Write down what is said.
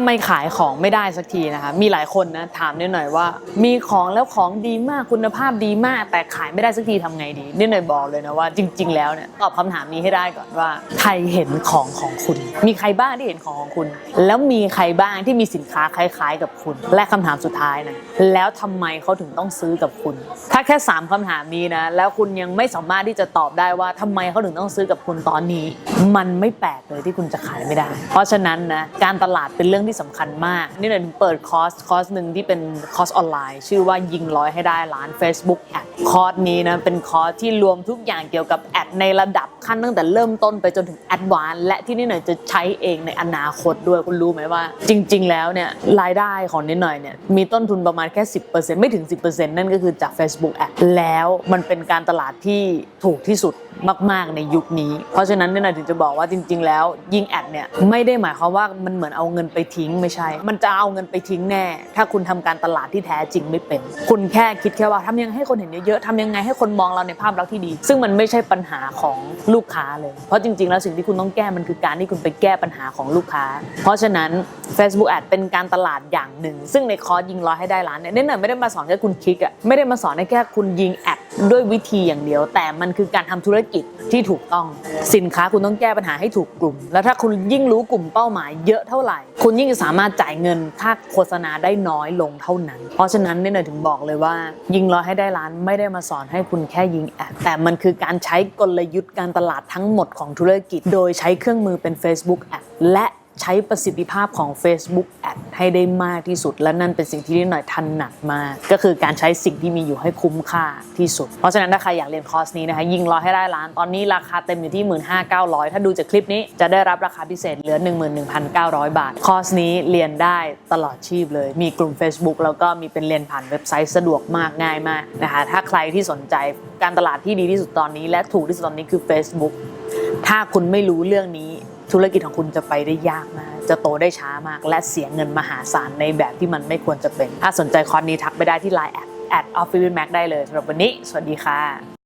ทำไมขายของไม่ได้สักทีนะคะ มีหลายคนนะถามนิดหน่อยว่า มีของแล้วของดีมากคุณภาพดีมาก แต่ขายไม่ได้สักทีทำไงดีนิดหน่อยบอกเลยนะว่าจริง ๆ แล้วเนี่ยตอบคำถามนี้ให้ได้ก่อนว่าใครเห็นของของคุณ มีใครบ้างที่เห็นของของคุณ แล้วมีใครบ้างที่มีสินค้าคล้าย ๆ กับคุณ และคำถามสุดท้ายนะแล้วทำไมเขาถึงต้องซื้อกับคุณ ถ้าแค่สามคำถามนี้นะแล้วคุณยังไม่สามารถที่จะตอบได้ว่าทำไมเขาถึงต้องซื้อกับคุณตอนนี้ มันไม่แปลกเลยที่คุณจะขายไม่ได้ เพราะฉะนั้นนะการตลาดเป็นเรื่องที่สำคัญมาก นี่เลยถึงเปิดคอร์สคอร์สหนึ่งที่เป็นคอร์สออนไลน์ ชื่อว่ายิงร้อยให้ได้ล้าน Facebook แอดคอร์สนี้นะเป็นคอร์สที่รวมทุกอย่างเกี่ยวกับแอดในระดับขั้นตั้งแต่เริ่มต้นไปจนถึงแอดวานและที่นี่หน่อยจะใช้เองในอนาคตด้วยคุณรู้ไหมว่า จริง ๆ แล้วเนี่ยรายได้ของนิดหน่อยเนี่ยมีต้นทุนประมาณแค่ 10%ไม่ถึง 10%นั่นก็คือจาก Facebook แอดแล้วมันเป็นการตลาดที่ถูกที่สุดมาก ๆ ในยุคนี้ เพราะฉะนั้นเนี่ยนะถึงจะบอกว่าจริง ๆ แล้ว ยิงแอดเนี่ยไม่ได้หมายความว่ามันเหมือนเอาเงินไปทิ้งไม่ใช่ มันจะเอาเงินไปทิ้งแน่ ถ้าคุณทำการตลาดที่แท้จริงไม่เป็น คุณแค่คิดแค่ว่าทำยังไงให้คนเห็นเยอะๆทำยังไงให้คนมองเราในภาพลักษณ์ที่ดี ซึ่งมันไม่ใช่ปัญหาของลูกค้าเลย เพราะจริงๆ แล้วสิ่งที่คุณต้องแก้มันคือการที่คุณไปแก้ปัญหาของลูกค้า เพราะฉะนั้น Facebook Ad เป็นการตลาดอย่างหนึ่ง ซึ่งในคอร์สยิงร้อยให้ได้ล้านเนี่ยเน้นหน่อยไม่ได้มาสอนแค่คุณคลิกอะไม่ได้มาสอนให้แค่คุณยิงแอด ด้วยวิธีอย่างเดียว แต่มันคือการทำธุรกิจที่ถูกต้อง สินค้าคุณต้องแก้ปัญหาให้ถูกกลุ่ม แล้วถ้าคุณยิ่งรู้กลุ่มเป้าหมายเยอะเท่าไหร่ คุณยิ่งสามารถจ่ายเงินค่าโฆษณาได้น้อยลงเท่านั้น เพราะฉะนั้นเนี่ยหน่อยถึงบอกเลยว่า ยิงร้อยให้ได้ล้านไม่ได้มาสอนให้คุณแค่ยิงแอดแต่มันคือการใช้กลยุทธ์การตลาดทั้งหมดของธุรกิจ โดยใช้เครื่องมือเป็น Facebook Ad และ ใช้ประสิทธิภาพของ Facebook Ad ให้ได้มากที่สุด และนั่นเป็นสิ่งที่นิดหน่อยทันหนักมาก ก็คือการใช้สิ่งที่มีอยู่ให้คุ้มค่าที่สุด เพราะฉะนั้นถ้าใครอยากเรียนคอร์สนี้นะคะยิงร้อยให้ได้ล้าน ตอนนี้ราคาเต็มอยู่ที่ 15,900 ถ้าดูจากคลิปนี้จะได้รับราคาพิเศษเหลือ 11,900 บาท คอร์สนี้เรียนได้ตลอดชีพเลย มีกลุ่ม Facebook แล้วก็มีเป็นเรียนผ่านเว็บไซต์สะดวกมากง่ายมากนะคะถ้าใครที่สนใจการตลาดที่ดีที่สุดตอนนี้ และถูกที่สุดตอนนี้คือ Facebook ถ้าคุณไม่รู้เรื่องนี้ ธุรกิจของคุณจะไปได้ยากมากจะโตได้ช้ามาก และเสียเงินมหาศาลในแบบที่มันไม่ควรจะเป็น ถ้าสนใจคอร์สนี้ทักไปได้ที่ Line แอดแอดออฟฟิศแม็กได้เลยสำหรับวันนี้ สวัสดีค่ะ